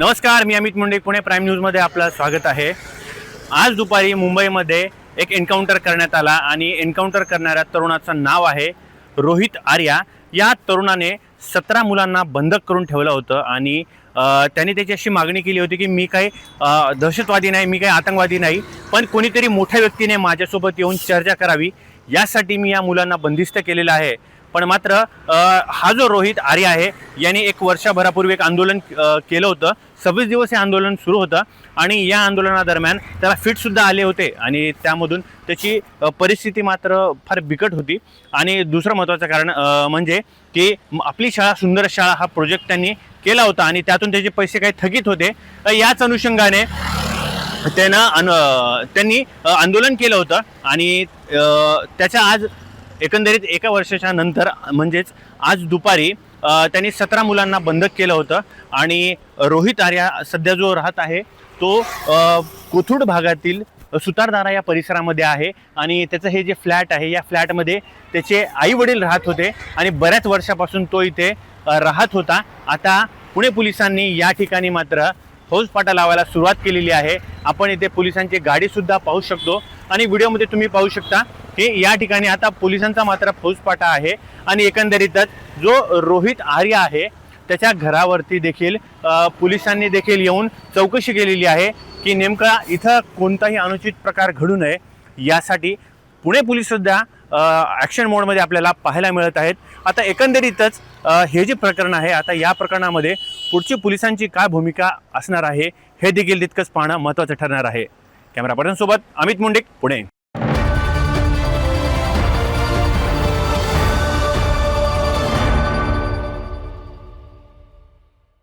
नमस्कार मी अमित मुंडे पुणे प्राईम न्यूजमध्ये आपलं स्वागत आहे. आज दुपारी मुंबईमध्ये एक एन्काउंटर करण्यात आला आणि एन्काउंटर करणाऱ्या तरुणाचं नाव आहे रोहित आर्या. या तरुणाने सतरा मुलांना बंधक करून ठेवलं होतं आणि त्याने त्यांनी त्याची अशी मागणी केली होती की मी काही दहशतवादी नाही मी काही आतंकवादी नाही पण कोणीतरी मोठ्या व्यक्तीने माझ्यासोबत येऊन चर्चा करावी. यासाठी मी या मुलांना बंदिस्त केलेलं आहे. पण मात्र हा जो रोहित आर्य आहे याने एक वर्षभरापूर्वी एक आंदोलन केलं होतं. सव्वीस दिवस हे आंदोलन सुरू होतं आणि या आंदोलनादरम्यान त्याला फिटसुद्धा आले होते आणि त्यामधून त्याची परिस्थिती मात्र फार बिकट होती. आणि दुसरं महत्त्वाचं कारण म्हणजे की आपली शाळा सुंदर शाळा हा प्रोजेक्ट त्यांनी केला होता आणि त्यातून त्याचे पैसे काही थकीत होते. तर याच अनुषंगाने त्यानं अन त्यांनी आंदोलन केलं होतं आणि त्याच्या आज एकंदरीत एका वर्षाच्या नंतर म्हणजेच आज दुपारी त्यांनी सतरा मुलांना बंधक केलं होतं आणि रोहित आर्या सध्या जो राहत आहे तो अ, कोथरूड भागातील सुतारदारा या परिसरामध्ये आहे आणि त्याचं हे जे फ्लॅट आहे या फ्लॅटमध्ये त्याचे आई वडील राहत होते आणि बऱ्याच वर्षापासून तो इथे राहत होता. आता पुणे पोलिसांनी या ठिकाणी मात्र फौजफाटा लावायला सुरुवात केलेली आहे. आपण इथे पोलिसांची गाडीसुद्धा पाहू शकतो. आणि व्हिडिओमध्ये तुम्ही पाहू शकता की या ठिकाणी आता पोलिसांचा मात्र फौजफाटा आहे. आणि एकंदरीतच जो रोहित आर्य आहे त्याच्या घरावरती देखील पोलिसांनी देखील येऊन चौकशी केलेली आहे की नेमका इथं कोणताही अनुचित प्रकार घडू नये यासाठी पुणे पोलीससुद्धा ॲक्शन मोडमध्ये आपल्याला पाहायला मिळत आहेत. आता एकंदरीतच हे जे प्रकरण आहे आता या प्रकरणामध्ये पुढची पोलिसांची काय भूमिका असणार आहे हे देखील तितकंच पाहणं महत्त्वाचं ठरणार आहे. कॅमेरा पर्सनसोबत अमित मुंडे पुणे.